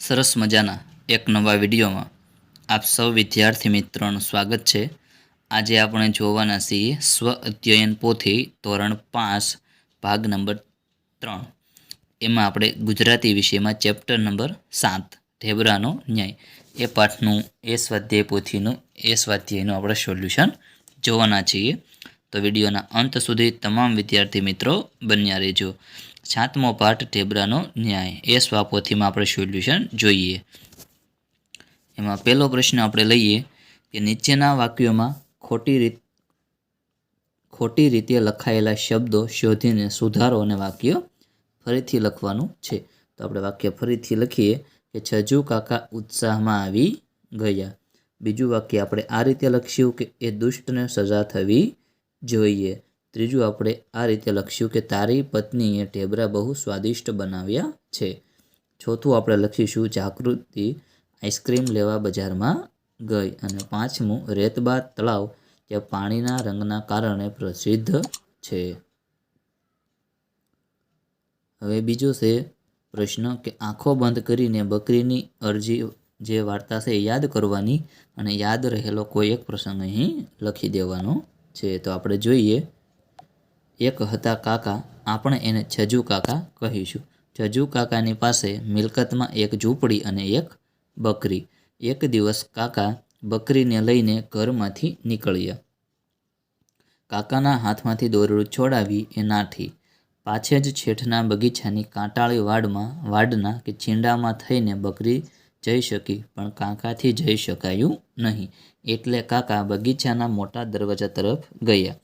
સરસ મજાના એક નવા વિડીયોમાં આપ સૌ વિદ્યાર્થી મિત્રોનું સ્વાગત છે. આજે આપણે જોવાના છીએ સ્વ અધ્યયન પોથી ધોરણ પાંચ, ભાગ નંબર ત્રણ. એમાં આપણે ગુજરાતી વિષયમાં ચેપ્ટર નંબર સાત, ઢેબરાનો ન્યાય. એ પાઠનું, એ સ્વાધ્યાય પોથીનું, એ સ્વાધ્યાયનું આપણે સોલ્યુશન જોવાના છીએ. તો વિડીયોના અંત સુધી તમામ વિદ્યાર્થી મિત્રો બન્યા રહેજો. સાતમો પાઠ ઢેબરાનો ન્યાય. એ સ્વાપોથીમાં આપણે સોલ્યુશન જોઈએ. એમાં પહેલો પ્રશ્ન આપણે લઈએ કે નીચેના વાક્યોમાં ખોટી રીત ખોટી રીતે લખાયેલા શબ્દો શોધીને સુધારો અને વાક્ય ફરીથી લખવાનું છે. તો આપણે વાક્ય ફરીથી લખીએ કે છજુ કાકા ઉત્સાહમાં આવી ગયા. બીજું વાક્ય આપણે આ રીતે લખ્યું કે એ દુષ્ટને સજા થવી જોઈએ. ત્રીજું આપણે આ રીતે લખીશું કે તારી પત્નીએ ઢેબરા બહુ સ્વાદિષ્ટ બનાવ્યા છે. ચોથું આપણે લખીશું જાગૃતિ આઈસ્ક્રીમ લેવા બજારમાં ગઈ અને પાંચમું રેતબા તળાવ જે પાણીના રંગના કારણે પ્રસિદ્ધ છે. હવે બીજો છે પ્રશ્ન કે આંખો બંધ કરીને બકરીની અરજી જે વાર્તા છે યાદ કરવાની અને યાદ રહેલો કોઈ એક પ્રસંગ અહીં લખી દેવાનો છે. તો આપણે જોઈએ એક હતા કાકા, આપણે એને છજુ કાકા કહીશું. છજુ કાકાની પાસે મિલકતમાં એક ઝૂંપડી અને એક બકરી. એક દિવસ કાકા બકરીને લઈને ઘરમાંથી નીકળ્યા. કાકાના હાથમાંથી દોરડું છોડાવી એ નાઠી. પાછે જ છેઠના બગીચાની કાંટાળી વાડમાં, વાડના કે છીંડામાં થઈને બકરી જઈ શકી, પણ કાકાથી જઈ શકાયું નહીં. એટલે કાકા બગીચાના મોટા દરવાજા તરફ ગયા.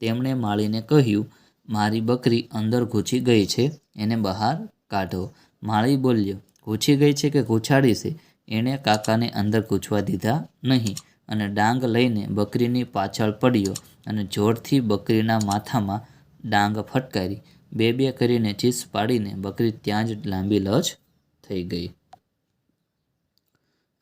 તેમણે માળીને કહ્યું, મારી બકરી અંદર ઘૂસી ગઈ છે, એને બહાર કાઢો. માળી બોલ્યો, ઘૂસી ગઈ છે કે ઘૂછાડી છે? એણે કાકાને અંદર ઘૂંચવા દીધા નહીં. અને ડાંગ લઈને બકરીની પાછળ પડ્યો અને જોરથી બકરીના માથામાં ડાંગ ફટકારી. બે બે કરીને ચીસ પાડીને બકરી ત્યાં જ લાંબી લજ થઈ ગઈ.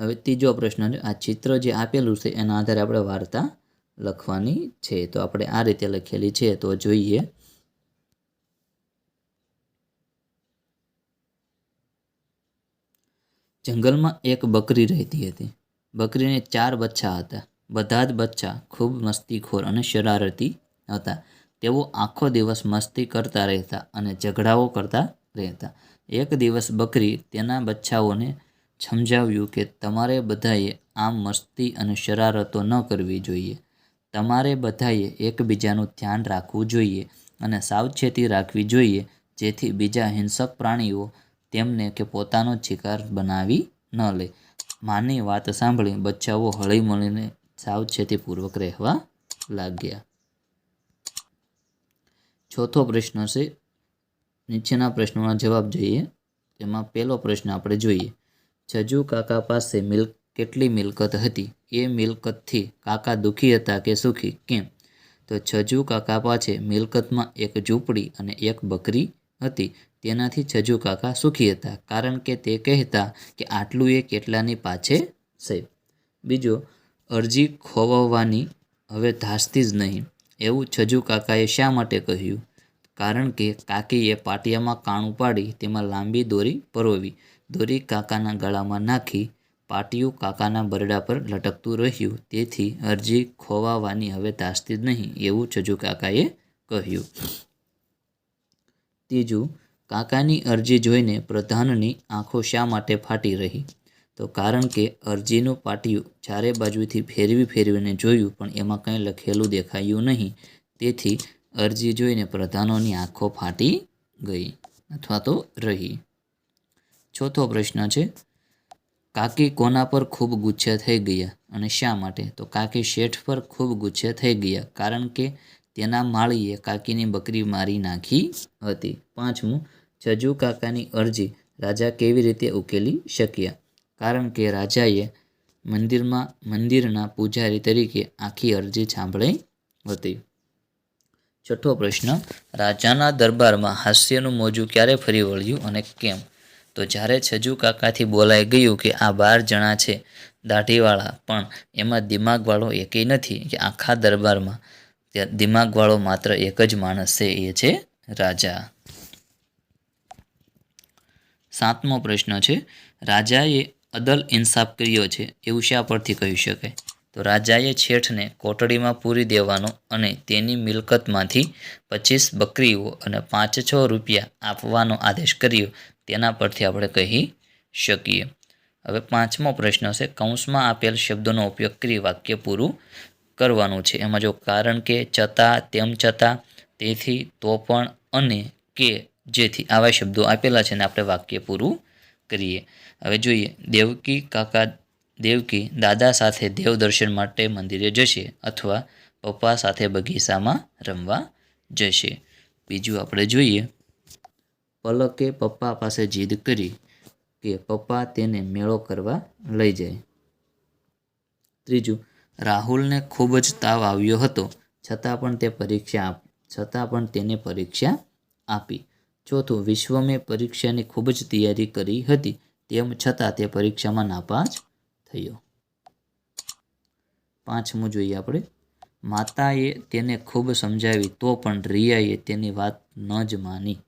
હવે ત્રીજો પ્રશ્ન છે. આ ચિત્ર જે આપેલું છે, એના આધારે આપણે વાર્તા લખવાની છે. તો આપણે આ રીતે લખેલી છે. તો જોઈએ. જંગલમાં એક બકરી રહેતી હતી. બકરીને ચાર બચ્ચા હતા. બધા જ બચ્ચા ખૂબ મસ્તીખોર અને શરારતી હતા. તેઓ આખો દિવસ મસ્તી કરતા રહેતા અને ઝઘડાઓ કરતા રહેતા. એક દિવસ બકરી તેના બચ્ચાઓને સમજાવ્યું કે તમારે બધાએ આમ મસ્તી અને શરારતો ન કરવી જોઈએ. તમારે બધાએ એકબીજાનું ધ્યાન રાખવું જોઈએ અને સાવચેતી રાખવી જોઈએ, જેથી બીજા હિંસક પ્રાણીઓ તેમને કે પોતાનો શિકાર બનાવી ન લે. માની વાત સાંભળી બચ્ચાઓ હળી મળીને સાવચેતીપૂર્વક રહેવા લાગ્યા. ચોથો પ્રશ્ન છે, નીચેના પ્રશ્નોના જવાબ જોઈએ. તેમાં પહેલો પ્રશ્ન આપણે જોઈએ. જજુ કાકા પાસે મિલ્ક કેટલી મિલકત હતી? એ મિલકતથી કાકા દુઃખી હતા કે સુખી? કેમ? તો છજુ કાકા પાસે મિલકતમાં એક ઝૂંપડી અને એક બકરી હતી. તેનાથી છજુ કાકા સુખી હતા, કારણ કે તે કહેતા કે આટલું એ કેટલાની પાછે છે. બીજો, અરજી ખોવવાની હવે ધાસતી જ નહીં. એવું છજુ કાકાએ શા માટે કહ્યું? કારણ કે કાકીએ પાટિયામાં કાણું પાડી તેમાં લાંબી દોરી પરોવી. દોરી કાકાના ગળામાં નાખી પાટિયું કાકાના બરડા પર લટકતું રહ્યું. તેથી અરજી ખોવાવાની હવે તાસ્તી જ નહીં, એવું છજુ કાકાએ કહ્યું. ત્રીજું, કાકાની અરજી જોઈને પ્રધાનની આંખો શા માટે ફાટી રહી? તો કારણ કે અરજીનું પાટિયું ચારે બાજુથી ફેરવી ફેરવીને જોયું, પણ એમાં કંઈ લખેલું દેખાયું નહીં. તેથી અરજી જોઈને પ્રધાનોની આંખો ફાટી ગઈ અથવા તો રહી. ચોથો પ્રશ્ન છે કાકી કોના પર ખૂબ ગુસ્સે થઈ ગયા અને શા માટે? તો કાકી શેઠ પર ખૂબ ગુસ્સે થઈ ગયા કારણ કે તેના માળીએ કાકીની બકરી મારી નાખી હતી. પાંચમું, જજુ કાકાની અરજી રાજા કેવી રીતે ઉકેલી શક્યા? કારણ કે રાજાએ મંદિરમાં મંદિરના પૂજારી તરીકે આખી અરજી સાંભળી હતી. છઠ્ઠો પ્રશ્ન, રાજાના દરબારમાં હાસ્યનું મોજું ક્યારે ફરી વળ્યું અને કેમ? તો જ્યારે છજુ કાકાથી બોલાઈ ગયું કે આ બાર જણા છે દાઢીવાળા, પણ એમાં દિમાગવાળો એકેય નથી કે આખા દરબારમાં. દિમાગવાળો માત્ર એક જ માણસ છે, એ છે રાજા. સાતમો પ્રશ્ન છે, રાજાએ અદલ ઇન્સાફ કર્યો છે, એવું શા પરથી કહી શકાય? તો રાજાએ છેઠને કોટડીમાં પૂરી દેવાનો અને તેની મિલકતમાંથી પચીસ બકરીઓ અને પાંચ છ રૂપિયા આપવાનો આદેશ કર્યો. તેના પરથી આપણે કહી શકીએ. હવે પાંચમો પ્રશ્ન છે, કૌંસમાં આપેલ શબ્દોનો ઉપયોગ કરી વાક્ય પૂરું કરવાનું છે. એમાં જો કારણ કે, છતાં, તેમ છતાં, તેથી, તો પણ, અને, કે, જેથી આવા શબ્દો આપેલા છે ને આપણે વાક્ય પૂરું કરીએ. હવે જોઈએ, દેવકી કાકા, દેવકી દાદા સાથે દેવ દર્શન માટે મંદિરે જશે અથવા પપ્પા સાથે બગીચામાં રમવા જશે. બીજું આપણે જોઈએ પલકે પપ્પા પાસે જીદ કરી કે પપ્પા તેને મેળો કરવા લઈ જાય. ત્રીજું, રાહુલને ખૂબ જ તાવ આવ્યો હતો, છતાં પણ તે પરીક્ષા આપ, છતાં પણ તેને પરીક્ષા આપી. ચોથું, વિશ્વમે પરીક્ષાની ખૂબ જ તૈયારી કરી હતી, તેમ છતાં તે પરીક્ષામાં નાપાસ થયો. પાંચમું જોઈએ આપણે. માતાએ તેને ખૂબ સમજાવી, તો પણ રિયાએ તેની વાત ન જ માની.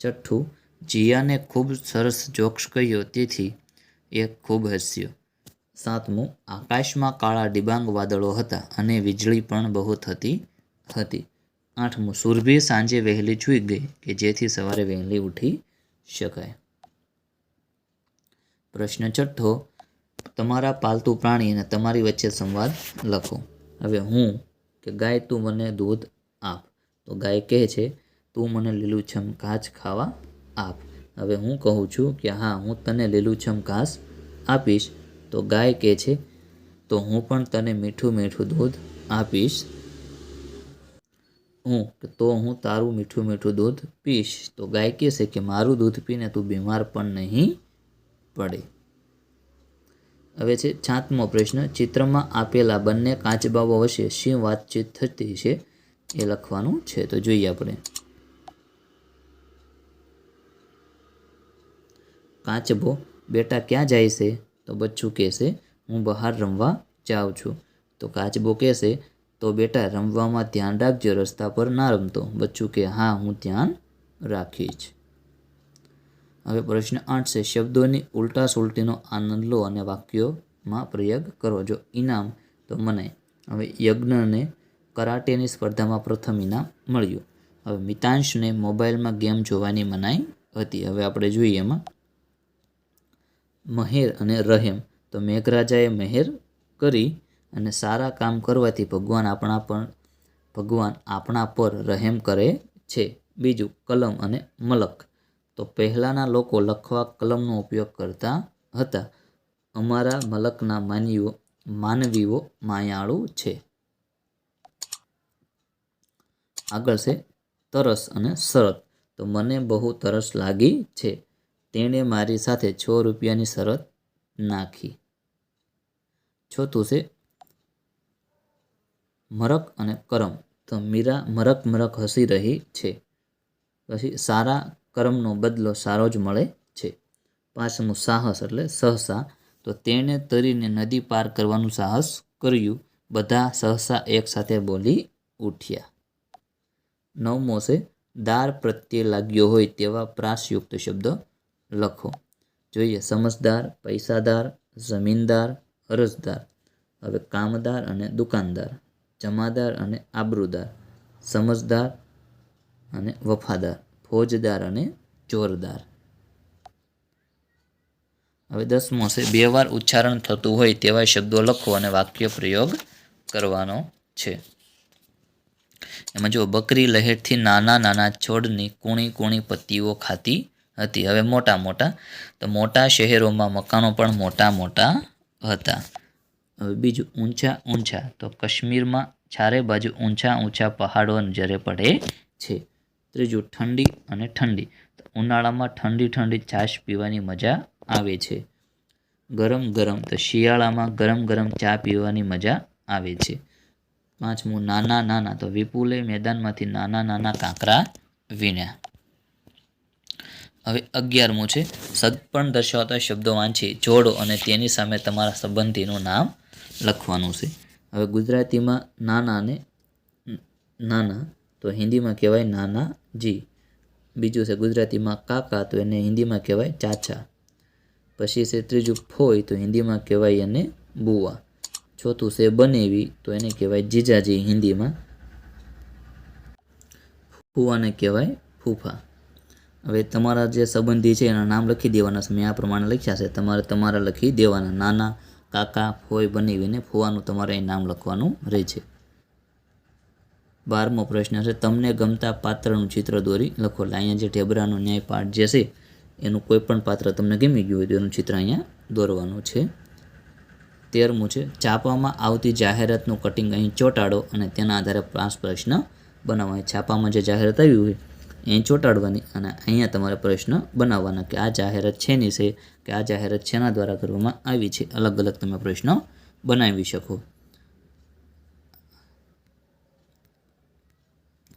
છઠ્ઠું જીયાને ખૂબ સરસ જોક્સ કહ્યો, તેથી એ ખૂબ હસ્યો. સાતમું, આકાશમાં કાળા ડિબાંગ વાદળો હતા અને વીજળી પણ બહુ થતી હતી. આઠમું, સુરભી સાંજે વહેલી સૂઈ ગઈ કે જેથી સવારે વહેલી ઉઠી શકાય. પ્રશ્ન છઠ્ઠો તમારા પાલતુ પ્રાણી અને તમારી વચ્ચે સંવાદ લખો. હવે હું કે ગાય તું મને દૂધ આપ. તો ગાય કહે છે તું મને લીલુંછમ ઘાસ ખાવા આપ. હવે હું કહું છું કે હા, હું તને લીલુંછમ ઘાસ આપીશ. તો ગાય કહે છે, તો હું પણ તને મીઠું મીઠું દૂધ આપીશ. હું, તો હું તારું મીઠું મીઠું દૂધ પીશ. તો ગાય કહેશે કે, મારું દૂધ પીને તું બીમાર પણ નહીં પડે. હવે છે છાતમો પ્રશ્ન. ચિત્રમાં આપેલા બંને કાચબાઓ વચ્ચે શી વાતચીત થતી છે એ લખવાનું છે. તો જોઈએ આપણે. કાચબો બેટા ક્યાં જાય છે? તો બચ્ચું કહેશે હું બહાર રમવા જાઉં છું. તો કાચબો કહેશે તો બેટા રમવામાં ધ્યાન રાખજો, રસ્તા પર ના રમતો. બચ્ચું કે હા, હું ધ્યાન રાખીશ. હવે પ્રશ્ન આઠ છે, શબ્દોની ઉલટા સુલટીનો આનંદ લો અને વાક્યોમાં પ્રયોગ કરો. જો ઇનામ, તો મને હવે યજ્ઞને કરાટેની સ્પર્ધામાં પ્રથમ ઇનામ મળ્યું. હવે મિતાંશને મોબાઈલમાં ગેમ જોવાની મનાઈ હતી. હવે આપણે જોઈએ એમાં મહેર અને રહેમ. તો મેઘરાજાએ મહેર કરી અને સારા કામ કરવાથી ભગવાન આપણા પર, ભગવાન આપણા પર રહેમ કરે છે. બીજું, કલમ અને મલક. તો પહેલાંના લોકો લખવા કલમનો ઉપયોગ કરતા હતા. અમારા મલકના માનવીઓ માનવીઓ માયાળુ છે. આગળ છે, તરસ અને શરત તો મને બહુ તરસ લાગી છે. તેણે મારી સાથે છ રૂપિયાની શરત નાખી. ચોથું છે, મરક અને કરમ. તો મીરા મરક મરક હસી રહી છે. પછી સારા કર્મનો બદલો સારો જ મળે છે. પાંચમું સાહસ એટલે સહસા. તો તેણે તરીને નદી પાર કરવાનું સાહસ કર્યું. બધા સહસા એકસાથે બોલી ઉઠ્યા. નવમો છે, દાર પ્રત્યે લાગ્યો હોય તેવા પ્રાસયુક્ત શબ્દ લખો. જોઈએ, સમજદાર, પૈસાદાર, જમીનદાર, અરજદાર. હવે કામદાર અને દુકાનદાર, જમાદાર અને આબરૂદાર, સમજદાર અને વફાદાર, ફોજદાર અને જોરદાર હવે દસમો છે, બે વાર ઉચ્ચારણ થતું હોય તેવા શબ્દો લખો અને વાક્ય પ્રયોગ કરવાનો છે. એમાં જો બકરી લહેરથી નાના નાના છોડની કૂણી કૂણી પત્તીઓ ખાતી હતી. હવે મોટા મોટા. તો મોટા શહેરોમાં મકાનો પણ મોટા મોટા હતા. હવે બીજું ઊંચા ઊંચા. તો કાશ્મીરમાં ચારે બાજુ ઊંચા ઊંચા પહાડો નજરે પડે છે. ત્રીજું ઠંડી અને ઠંડી. તો ઉનાળામાં ઠંડી ઠંડી છાશ પીવાની મજા આવે છે. ગરમ ગરમ. તો શિયાળામાં ગરમ ગરમ ચા પીવાની મજા આવે છે. પાંચમું નાના નાના. તો વિપુલે મેદાનમાંથી નાના નાના કાંકરા વીણ્યા. હવે અગિયારમું છે. સદપણ દર્શાવતા શબ્દો વાંચી જોડો અને તેની સામે તમારા સંબંધીનું નામ લખવાનું છે. હવે ગુજરાતીમાં નાના ને નાના તો હિન્દીમાં કહેવાય નાના જી બીજું છે ગુજરાતીમાં કાકા તો એને હિન્દીમાં કહેવાય ચાચા. પછી છે ત્રીજું ફોય તો હિન્દીમાં કહેવાય એને બુવા. ચોથું છે બનેવી તો એને કહેવાય જીજાજી હિન્દીમાં. ફુવાને કહેવાય ફૂફા. હવે તમારા જે સંબંધી છે એના નામ લખી દેવાના છે. મેં આ પ્રમાણે લખ્યા છે. તમારે તમારા લખી દેવાના. નાના, કાકા ફોય બનાવીને ફોવાનું તમારે અહીં નામ લખવાનું રહે છે. બારમો પ્રશ્ન છે, તમને ગમતા પાત્રનું ચિત્ર દોરી લખો. એટલે અહીંયા જે ઢેબરાનો ન્યાય પાઠ જે છે, એનું કોઈ પણ પાત્ર તમને ગમી ગયું હોય તો એનું ચિત્ર અહીંયા દોરવાનું છે. તેરમું છે, છાપામાં આવતી જાહેરાતનું કટિંગ અહીં ચોંટાડો અને તેના આધારે પાંચ પ્રશ્ન બનાવવા છાપામાં જે જાહેરાત આવી હોય અહીં ચોંટાડવાની અને અહીંયા તમારે પ્રશ્ન બનાવવાના કે આ જાહેરાત છેની છે કે આ જાહેરાત છેના દ્વારા કરવામાં આવી છે? અલગ અલગ તમે પ્રશ્ન બનાવી શકો.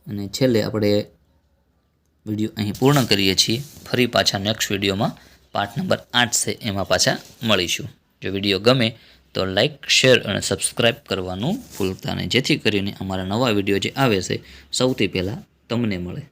અને છેલ્લે આપણે વીડિયો અહીં પૂર્ણ કરીએ છીએ. ફરી પાછા નેક્સ્ટ વિડીયોમાં પાર્ટ નંબર આઠ છે, એમાં પાછા મળીશું. જો વીડિયો ગમે તો લાઇક શેર અને સબસ્ક્રાઇબ કરવાનું ભૂલતા નહીં. જેથી કરીને અમારા નવા વીડિયો જે આવે છે, સૌથી પહેલાં તમને મળે.